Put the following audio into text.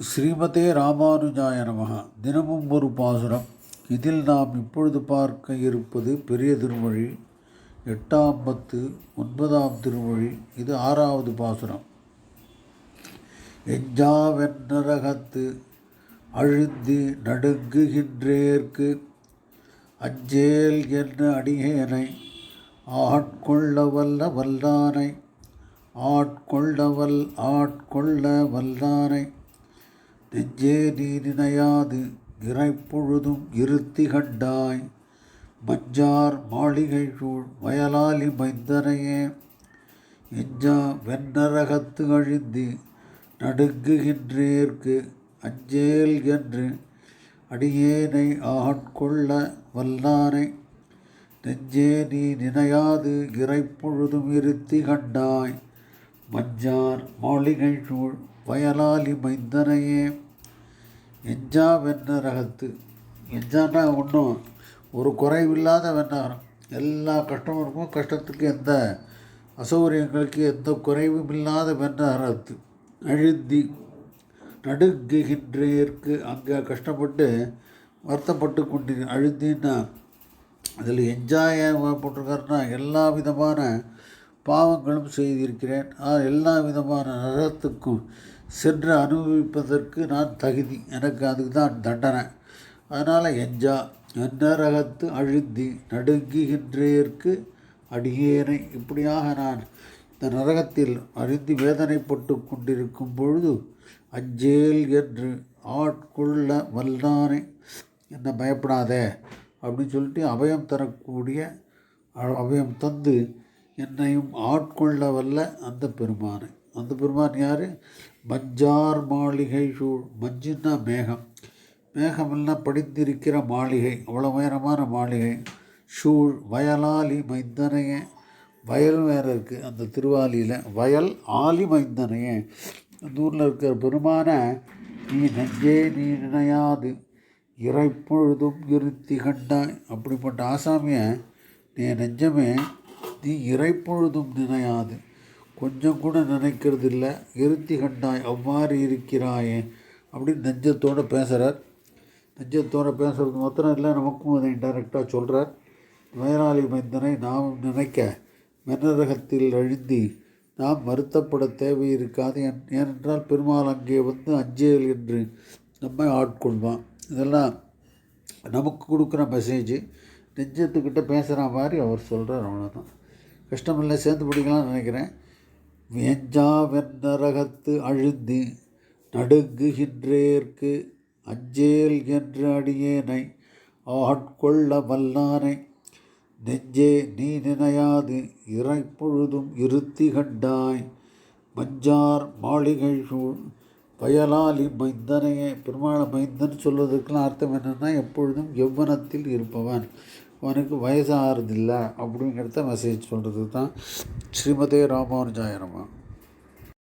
ஸ்ரீமதே ராமானுஜாய நமக. தினமும் ஒரு பாசுரம். இதில் நாம் இப்பொழுது பார்க்க இருப்பது பெரிய திருமொழி எட்டாம் பத்து ஒன்பதாம் திருமொழி இது ஆறாவது பாசுரம். எஞ்சாவென்னரகத்து அழுந்தி நடுங்குகின்றேற்கு. அஞ்சேல் என்ன அடியேனை? ஆட்கொள்ள வல்ல வல்லானை. ஆட்கொள்ளவல் ஆட்கொள்ள வல்லானை. நெஞ்சே நீ நினையாது இறைப்பொழுதும் இருத்தி கண்டாய் மஞ்சார் மாளிகை சூழ் வயலாலி மைந்தனையே எஞ்சா வெண்ணரகத்து அழிந்து நடுங்குகின்றேற்கு அஞ்சேல் என்று அடியேனை ஆட்கொள்ள வல்லானை. நெஞ்சே நீ நினையாது இறைப்பொழுதும் இருத்தி கண்டாய் மஞ்சார் மாளிகை சூழ் வயலாலி மைந்தனையே எஞ்சா வெண்ண ரகத்து. எஞ்சான்னா ஒன்றும் ஒரு குறைவில்லாத வெண்ணகரம் எல்லா கஷ்டமருக்கும் கஷ்டத்துக்கு எந்த அசௌகரியங்களுக்கு எந்த குறைவும் இல்லாத வெண்ணகரத்து அழுந்தி நடுங்குகின்றேற்கு அங்கே கஷ்டப்பட்டு வருத்தப்பட்டு கொண்டு அழுந்தின்னா அதில் என்ஜாய் போட்டிருக்காருன்னா எல்லா விதமான பாவங்களும் செய்திருக்கிறேன். ஆனால் எல்லா விதமான நரகத்துக்கும் சென்று அனுபவிப்பதற்கு நான் தகுதி. எனக்கு அதுக்கு தான் தண்டனை. அதனால் எஞ்சா நரகத்து அழுந்தி நடுங்குகின்றேற்கு அடியேனை. இப்படியாக நான் இந்த நரகத்தில் அறிந்து வேதனைப்பட்டு கொண்டிருக்கும் பொழுது அஞ்சேல் என்று ஆட்கொள்ள வல்லானை என்ன பயப்படாதே? அப்படின்னு சொல்லிட்டு அபயம் தரக்கூடிய அபயம் தந்து என்னையும் ஆட்கொள்ள வல்ல அந்த பெருமானை. அந்த பெருமான் யார்? மஞ்சார் மாளிகை சூழ் மஞ்சுன்னா மேகம். மேகமெல்லாம் படித்திருக்கிற மாளிகை அவ்வளோ உயரமான மாளிகை. சூழ் வயலாலி மைந்தனைய. வயல் வேறு இருக்குது அந்த திருவாலியில். வயல் ஆலி மைந்தனைய. அந்த ஊரில் இருக்கிற பெருமான நீ நெஞ்சே நீ நினையாது. இறைப்பொழுதும் இருத்தி கண்டாய். அப்படிப்பட்ட ஆசாமியை நீ நெஞ்சமே நீ இறைப்பொழுதும் நினையாது. கொஞ்சம் கூட நினைக்கிறது இல்லை இருத்தி கண்டாய் அவ்வாறு இருக்கிறாயே அப்படின்னு நெஞ்சத்தோடு பேசுகிறார் நெஞ்சத்தோடு பேசுகிறது மாத்திரம் இல்லை நமக்கும் அதை டைரெக்டாக சொல்கிறார் வயலாளி மைந்தனை நாம் நினைக்க மென்னரகத்தில் அழுந்தி நாம் வருத்தப்பட தேவை இருக்காது. ஏனென்றால் பெருமாள் அங்கே வந்து அஞ்சேல் என்று நம்மை ஆட்கொள்வான். இதெல்லாம் நமக்கு கொடுக்குற மெசேஜ் நெஞ்சத்துக்கிட்ட பேசுகிற மாதிரி அவர் சொல்கிறார் அவ்வளோதான் கஷ்டமில்லை சேர்ந்து பிடிக்கலாம்னு நினைக்கிறேன். வெஞ்சா வெண்ணரகத்து அழுந்து நடுங்குகின்றேற்கு அஞ்சேல் என்று அடியேனை ஆட்கொள்ள வல்லானை நெஞ்சே நீ நினையாது இறைப்பொழுதும் இருத்தி கண்டாய். மஞ்சார் மாளிகை சூழ் வயலாலி மைந்தனையே பெருமாள மைந்தன் சொல்வதற்கெல்லாம் அர்த்தம் என்னென்னா எப்பொழுதும் எவ்வனத்தில் இருப்பவன். அவனுக்கு வயசாகிறதில்ல அப்படிங்கிறத மெசேஜ் சொல்கிறது தான் ஸ்ரீமதே ராமானுஜாயனமா